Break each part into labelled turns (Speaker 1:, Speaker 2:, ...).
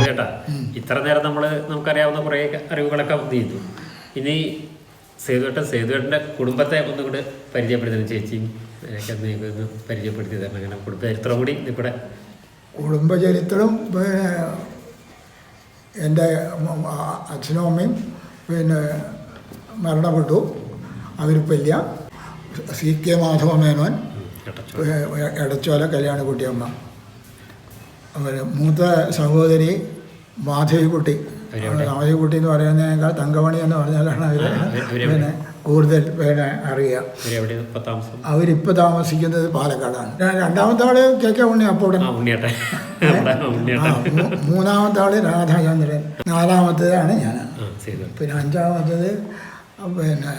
Speaker 1: ചേട്ടാ ഇത്ര നേരം നമ്മൾ നമുക്കറിയാവുന്ന കുറേ അറിവുകളൊക്കെ ചെയ്തു. ഇനി സേതുവേട്ടൻ സേതുവേട്ടന്റെ കുടുംബത്തെ ഒന്നും കൂടെ പരിചയപ്പെടുത്തണം. ചേച്ചിയും എനിക്ക് ഒന്ന് പരിചയപ്പെടുത്തി തരണം. അങ്ങനെ കുടുംബചരിത്രം കൂടി ഇവിടെ
Speaker 2: കുടുംബചരിത്രം പിന്നെ എന്റെ അച്ഛനും അമ്മയും പിന്നെ മരണപ്പെട്ടു. അവരിപ്പോൾ ഇല്ല സി കെ മാധവ മേനോൻ
Speaker 1: ഇടച്ചോല
Speaker 2: കല്യാണ എടച്ചോല കല്യാണക്കുട്ടിയമ്മ. അവർ മൂത്ത സഹോദരി മാധവിക്കുട്ടി. മാധവിക്കുട്ടി എന്ന് പറയുന്നതിനേക്കാൾ തങ്കമണി എന്ന് പറഞ്ഞാലാണ് അവർ? പിന്നെ കൂടുതൽ പിന്നെ അറിയുക. അവരിപ്പോൾ താമസിക്കുന്നത് പാലക്കാടാണ്. ഞാൻ രണ്ടാമത്തെ ആൾ കെ കെ ഉണ്ണി അപ്പോടൻ മൂന്നാമത്തെ ആൾ രാധാചന്ദ്രൻ. നാലാമത്തേതാണ് ഞാൻ. പിന്നെ അഞ്ചാമത്തത് പിന്നെ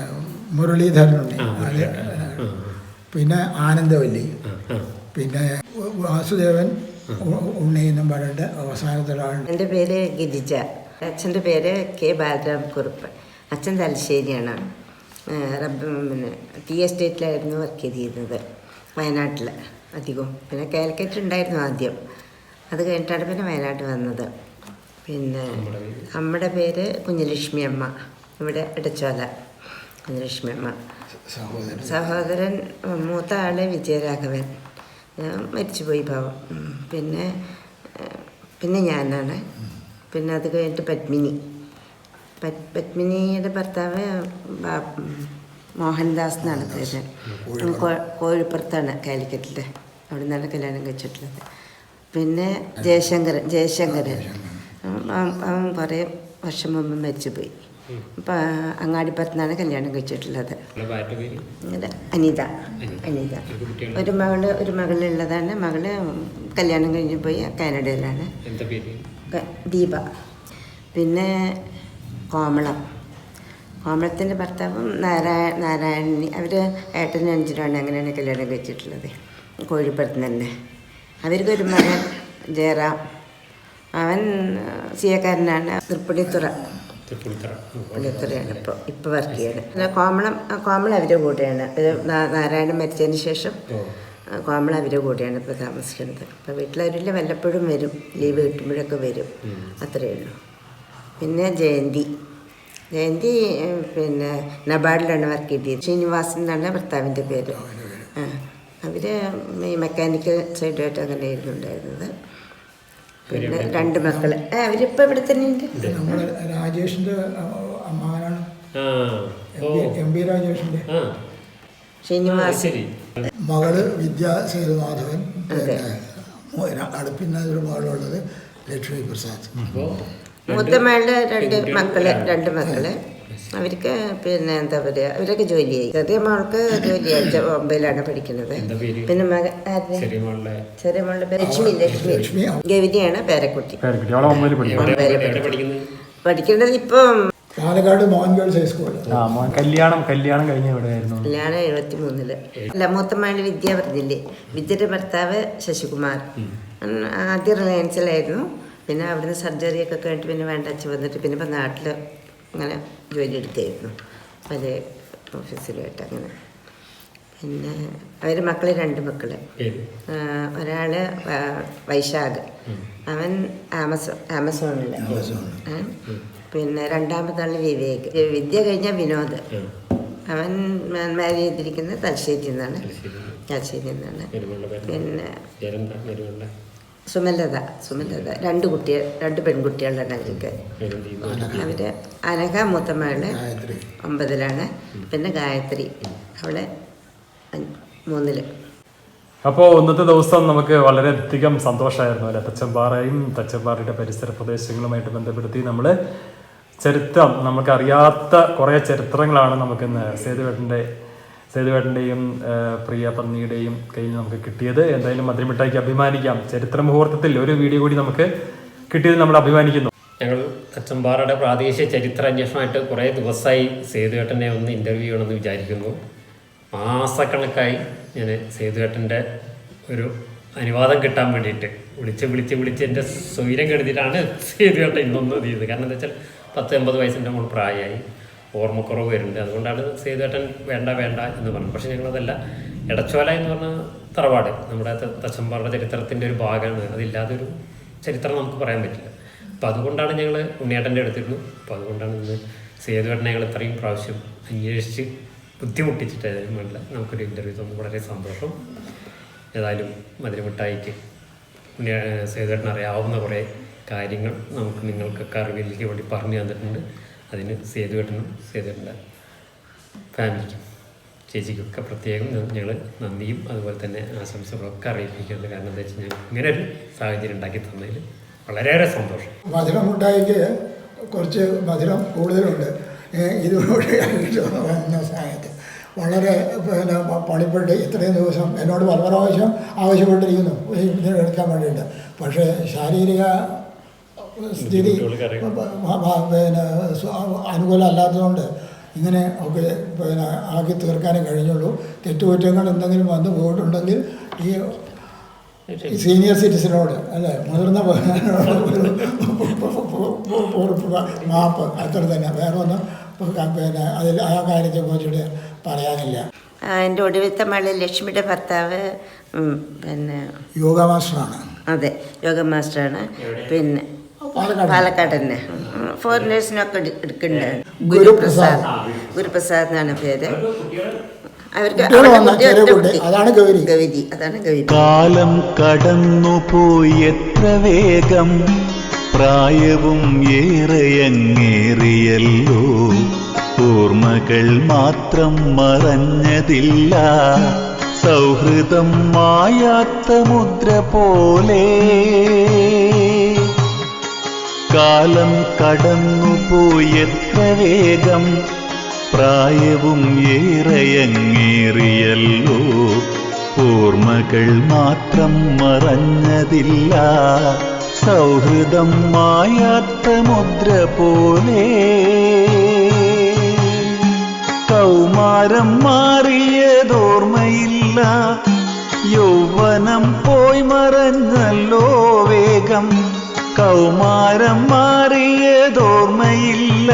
Speaker 2: മുരളീധരനുണ്ട് പിന്നെ ആനന്ദവല്ലി. പിന്നെ വാസുദേവൻ ഉ- ഉണ്ണി എന്നും പറഞ്ഞിട്ട് അവസാനത്തിലാണ്
Speaker 3: എന്റെ പേര് ഗിരിജ. അച്ഛന്റെ പേര് കെ ബാലരാം കുറുപ്പ്. അച്ഛൻ തലശ്ശേരിയാണ്. പിന്നെ ടി എസ്റ്റേറ്റിലായിരുന്നു വർക്ക് ചെയ്തിരുന്നത്. വയനാട്ടിൽ അധികവും പിന്നെ കാലിക്കറ്റ് ഉണ്ടായിരുന്നു ആദ്യം. അത് കഴിഞ്ഞിട്ടാണ് പിന്നെ വയനാട്ടിൽ വന്നത്. പിന്നെ അമ്മയുടെ പേര് കുഞ്ഞലക്ഷ്മി അമ്മ. ഇവിടെ ഇടച്ചോല കുഞ്ഞലക്ഷ്മി അമ്മ.
Speaker 2: സഹോദരൻ.
Speaker 3: സഹോദരൻ മൂത്ത ആൾ വിജയരാഘവൻ. മരിച്ചുപോയി പാവം. പിന്നെ പിന്നെ ഞാനാണ്. പിന്നെ അത് കഴിഞ്ഞിട്ട് പത്മിനി. പത്- പത്മിനിയുടെ ഭർത്താവ് മോഹൻദാസ് എന്നാണ് പേര്. കോഴിപ്പുറത്താണ് കാലിക്കറ്റിൽ അവിടെ നിന്നാണ് കല്യാണം കഴിച്ചിട്ടുള്ളത്. പിന്നെ ജയശങ്കരൻ ജയശങ്കരൻ. അവൻ അവൻ കുറേ വർഷം മുമ്പ് മരിച്ചുപോയി. അപ്പം അങ്ങാടിപ്പുറത്തുനിന്നാണ് കല്യാണം കഴിച്ചിട്ടുള്ളത്. അനിത. അനിത.
Speaker 1: ഒരു മകൾ
Speaker 3: ഒരു മകളുള്ളതാണ് മകൾ കല്യാണം കഴിഞ്ഞ് പോയി കാനഡയിലാണ്. ദീപ. പിന്നെ കോമളം. കോമളത്തിന്റെ ഭർത്താവും നാരായ നാരായണി. അവർ ഏട്ടനും അഞ്ചിനാണ് അങ്ങനെയാണ് കല്യാണം കഴിച്ചിട്ടുള്ളത്. കോഴിപ്പുറത്ത് തന്നെ അവർക്ക് ഒരു മകൻ ജയറാം. അവൻ സിയക്കാരനാണ് തൃപ്പടിത്തുറ പുള്ളിത്തുറയാണ് ഇപ്പോൾ ഇപ്പോൾ വർക്ക് ചെയ്യണം പിന്നെ കോമളം കോമളം അവരുടെ കൂടെയാണ്. ഇത് നാരായണൻ മരിച്ചതിന് ശേഷം കോമള അവരുടെ കൂടെയാണ് ഇപ്പോൾ താമസിക്കുന്നത്. അപ്പോൾ വീട്ടിലവരിൽ വല്ലപ്പോഴും വരും. ലീവ് കിട്ടുമ്പോഴൊക്കെ വരും. അത്രയേ ഉള്ളൂ. പിന്നെ ജയന്തി. ജയന്തി പിന്നെ നബാർഡിലാണ് വർക്ക് ചെയ്തത്. ശ്രീനിവാസൻ എന്നാണ് ഭർത്താവിന്റെ പേര്. അവർ അവർ ഈ മെക്കാനിക്കൽ സൈഡായിട്ട് അങ്ങനെയായിരുന്നു ഉണ്ടായിരുന്നത്. പിന്നെ രണ്ട് മക്കൾ. അവരിപ്പോ ഇവിടെ തന്നെ ഉണ്ട്?
Speaker 2: നമ്മുടെ
Speaker 1: രാജേഷിന്റെ ഓ.
Speaker 2: എം പി രാജേഷിന്റെ.
Speaker 1: ആ.
Speaker 3: ശ്രീനിവാസൻ.
Speaker 1: ശരി.
Speaker 2: മകൾ വിദ്യാ സേതുമാധവൻ
Speaker 3: അതെ.
Speaker 2: പിന്നെ അടുപ്പിന്ന ഒരു മകളുള്ളത് ലക്ഷ്മി പ്രസാദ്.
Speaker 3: മൂത്തമ്മയുടെ രണ്ട് മക്കൾ രണ്ട് മക്കൾ. അവർക്ക് പിന്നെ എന്താ പറയുക അവരൊക്കെ ജോലിയായി. ചെറിയ മോൾക്ക് ജോലിയായി ചെ- ബോംബെയിലാണ് പഠിക്കുന്നത്. പിന്നെ മക
Speaker 1: ചെറിയ മോളുടെ
Speaker 3: ലക്ഷ്മി ലക്ഷ്മി. ഗവിനിയാണ് പേരക്കുട്ടി. പഠിക്കേണ്ടത് ഇപ്പം
Speaker 2: പാലക്കാട് മോഹൻ ഗേൾസ് ഹൈസ്കൂൾ
Speaker 4: ആ മോൻ കല്യാണം കല്യാണം കഴിഞ്ഞ എവിടെയായിരുന്നു?
Speaker 3: കല്യാണം എഴുപത്തി മൂന്നിൽ അല്ല മൂത്തമ്മയുടെ വിദ്യ പറഞ്ഞില്ലേ? വിദ്യയുടെ ഭർത്താവ് ശശികുമാർ. ആദ്യം റിലയൻസിലായിരുന്നു. പിന്നെ അവിടുന്ന് സർജറി ഒക്കെ കഴിഞ്ഞിട്ട് പിന്നെ വേണ്ട അച്ഛൻ വന്നിട്ട് പിന്നെ ഇപ്പം നാട്ടിൽ അങ്ങനെ ജോലി എടുത്തായിരുന്നു പല ഓഫീസിലായിട്ട് അങ്ങനെ. പിന്നെ അവർ മക്കൾ രണ്ട് മക്കൾ.
Speaker 1: പേര്
Speaker 3: ഒരാൾ വൈശാഖ്. അവൻ ആമസോൺ ആമസോണിൽ പിന്നെ രണ്ടാമതാണ് ആൾ വിവേക്. വിദ്യ കഴിഞ്ഞ വിനോദ്. അവൻ മാരി ചെയ്തിരിക്കുന്നത് തലശ്ശേരി നിന്നാണ്.
Speaker 1: ശരി
Speaker 3: തലശ്ശേരി നിന്നാണ്. പിന്നെ സുമലത സുമലത. രണ്ട് കുട്ടികൾ രണ്ട് പെൺകുട്ടികളാണ് അവർക്ക്. അവർ അനഘ
Speaker 2: മൂത്തമ്മയുടെ
Speaker 3: ഒമ്പതിലാണ് പിന്നെ ഗായത്രി. അവളെ മൂന്നിൽ.
Speaker 4: അപ്പോൾ ഇന്നത്തെ ദിവസം നമുക്ക് വളരെയധികം സന്തോഷമായിരുന്നു അല്ലെ? തച്ചമ്പാറയും തച്ചമ്പാറയുടെ പരിസര പ്രദേശങ്ങളുമായിട്ട് ബന്ധപ്പെടുത്തി നമ്മൾ ചരിത്രം നമുക്കറിയാത്ത കുറേ ചരിത്രങ്ങളാണ് നമുക്കിന്ന് സേതുവേട്ടന്റെ സേതുവേട്ടന്റെയും പ്രിയ പന്നിയുടെയും കയ്യിൽ നമുക്ക് കിട്ടിയത്. എന്തായാലും മധുരമിട്ടായിക്ക് അഭിമാനിക്കാം. ചരിത്ര മുഹൂർത്തത്തിൽ ഒരു വീഡിയോ കൂടി നമുക്ക് കിട്ടിയത് നമ്മൾ അഭിമാനിക്കുന്നു.
Speaker 1: ഞങ്ങൾ അച്ചമ്പാറയുടെ പ്രാദേശിക ചരിത്ര അന്വേഷണമായിട്ട് കുറേ ദിവസമായി സേതുവേട്ടനെ ഒന്ന് ഇന്റർവ്യൂ ചെയ്യണമെന്ന് വിചാരിക്കുന്നു. മാസക്കണക്കായി ഞാൻ സേതുവേട്ടന്റെ ഒരു അനുവാദം കിട്ടാൻ വേണ്ടിയിട്ട് വിളിച്ച് വിളിച്ച് വിളിച്ച് എന്റെ സ്വൈരം കെടുത്തിട്ടാണ് സേതുവേട്ടൻ ഇന്നൊന്നും ചെയ്തത് കാരണം എന്താ വെച്ചാൽ പത്ത് എൺപത് വയസ്സിന്റെ മുകളിൽ പ്രായമായി. ഓർമ്മക്കുറവ് വരുന്നുണ്ട്. അതുകൊണ്ടാണ് സേതുവേട്ടൻ വേണ്ട വേണ്ട എന്ന് പറഞ്ഞത്. പക്ഷെ ഞങ്ങളതല്ല. എടച്ചോല എന്ന് പറഞ്ഞ തറവാട് നമ്മുടെ തച്ചമ്പാറുടെ ചരിത്രത്തിന്റെ ഒരു ഭാഗമാണ്. അതില്ലാതൊരു ചരിത്രം നമുക്ക് പറയാൻ പറ്റില്ല. അപ്പം അതുകൊണ്ടാണ് ഞങ്ങൾ ഉണ്ണിയേട്ടന്റെ അടുത്തിരുന്നു. അപ്പോൾ അതുകൊണ്ടാണ് ഇന്ന് സേതുവേട്ടനെ ഞങ്ങൾ ഇത്രയും പ്രാവശ്യം അന്വേഷിച്ച് ബുദ്ധിമുട്ടിച്ചിട്ട് ഏതായാലും വേണ്ട നമുക്കൊരു ഇന്റർവ്യൂ തന്നു. വളരെ സന്തോഷം. ഏതായാലും മധുരമിഠായിക്ക് ഉണ്ണിയ സേതുവേട്ടൻ അറിയാവുന്ന കുറേ കാര്യങ്ങൾ നമുക്ക് നിങ്ങൾക്കൊക്കെ അറിവിലേക്ക് വേണ്ടി പറഞ്ഞു തന്നിട്ടുണ്ട്. അതിന് സേതു കെട്ടണം സേതുവിന്റെ ഫാമിലിക്കും ചേച്ചിക്കൊക്കെ പ്രത്യേകം ഞങ്ങൾ നന്ദിയും അതുപോലെ തന്നെ ആശംസകളൊക്കെ അറിയിപ്പിക്കുന്നുണ്ട് കാരണം എന്താ വെച്ച് കഴിഞ്ഞാൽ ഇങ്ങനെ ഒരു സാഹചര്യം ഉണ്ടാക്കി തന്നതിൽ വളരെയേറെ സന്തോഷം.
Speaker 2: മധുരം മുട്ടായിക്ക് കുറച്ച് മധുരം കൂടുതലുണ്ട്. ഇതിലൂടെ വന്ന വളരെ പിന്നെ പണിപ്പെട്ട് ഇത്രയും ദിവസം എന്നോട് പല പ്രാവശ്യം ആവശ്യപ്പെട്ടിരിക്കുന്നു എടുക്കാൻ വേണ്ടിയിട്ട്. പക്ഷേ ശാരീരിക സ്ഥിതി പിന്നെ അനുകൂലമല്ലാത്തതുകൊണ്ട് ഇങ്ങനെ ഒക്കെ പിന്നെ ആക്കി തീർക്കാനേ കഴിഞ്ഞുള്ളൂ. തെറ്റുകുറ്റങ്ങൾ എന്തെങ്കിലും വന്നു പോയിട്ടുണ്ടെങ്കിൽ ഈ സീനിയർ സിറ്റിസനോട് അല്ലേ മുതിർന്ന മാപ്പ് അത്ര തന്നെ. വേറെ ഒന്നും പിന്നെ അതിൽ ആ കാര്യത്തെ കുറിച്ചിട്ട് പറയാനില്ല.
Speaker 3: എന്റെ ഒടുവിത്തെ മകൾ ലക്ഷ്മിയുടെ ഭർത്താവ് പിന്നെ
Speaker 2: യോഗ മാസ്റ്ററാണ്.
Speaker 3: അതെ യോഗ മാസ്റ്ററാണ്. പിന്നെ
Speaker 2: പാലക്കാട്.
Speaker 3: തന്നെ ഫോറിനേഴ്സിനൊക്കെ എടുക്കുന്നുണ്ട്
Speaker 2: ഗുരുപ്രസാദ്.
Speaker 3: ഗുരുപ്രസാദ്. എന്നാണ് പേര്.
Speaker 5: കാലം കടന്നുപോയി എത്ര വേഗം. പ്രായവും ഏറെയങ്ങേറിയല്ലോ ഓർമ്മകൾ മാത്രം മറഞ്ഞതില്ല. സൗഹൃദം മായാത്ത മുദ്ര പോലെ. കാലം കടന്നുപോയി എത്ര വേഗം? പ്രായവും ഏറെയങ്ങേറിയല്ലോ. ഓർമ്മകൾ മാത്രം മറഞ്ഞതില്ല. സൗഹൃദം മായാത്ത മുദ്ര പോലെ. കൗമാരം മാറിയതോർമ്മയില്ല. യൗവനം പോയി മറഞ്ഞല്ലോ. കൗമാരം മാറിയതോർമ്മയില്ല.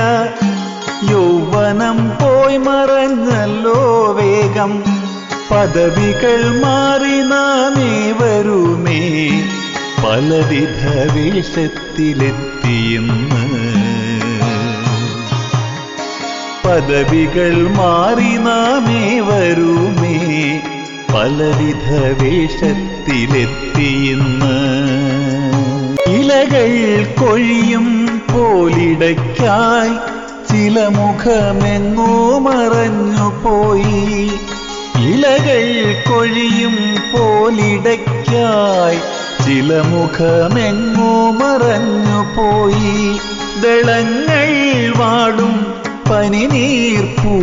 Speaker 5: യൗവനം പോയി മറഞ്ഞല്ലോ വേഗം. പദവികൾ മാറി നാമേ വരുമേ. പലവിധ വേഷത്തിലെത്തിയെന്ന്. പദവികൾ മാറി നാമേ വരുമേ. പലവിധ വേഷത്തിലെത്തിയെന്ന്. ഇലകൾ കൊഴിയും പോലിടയ്ക്കായി ചില മുഖമെങ്ങോ മറഞ്ഞു പോയി. ഇലകൾ കൊഴിയും പോലിടയ്ക്കായി ചില മുഖമെങ്ങോ മറഞ്ഞു പോയി. ദളങ്ങൾ വാടും പനിനീർപ്പൂ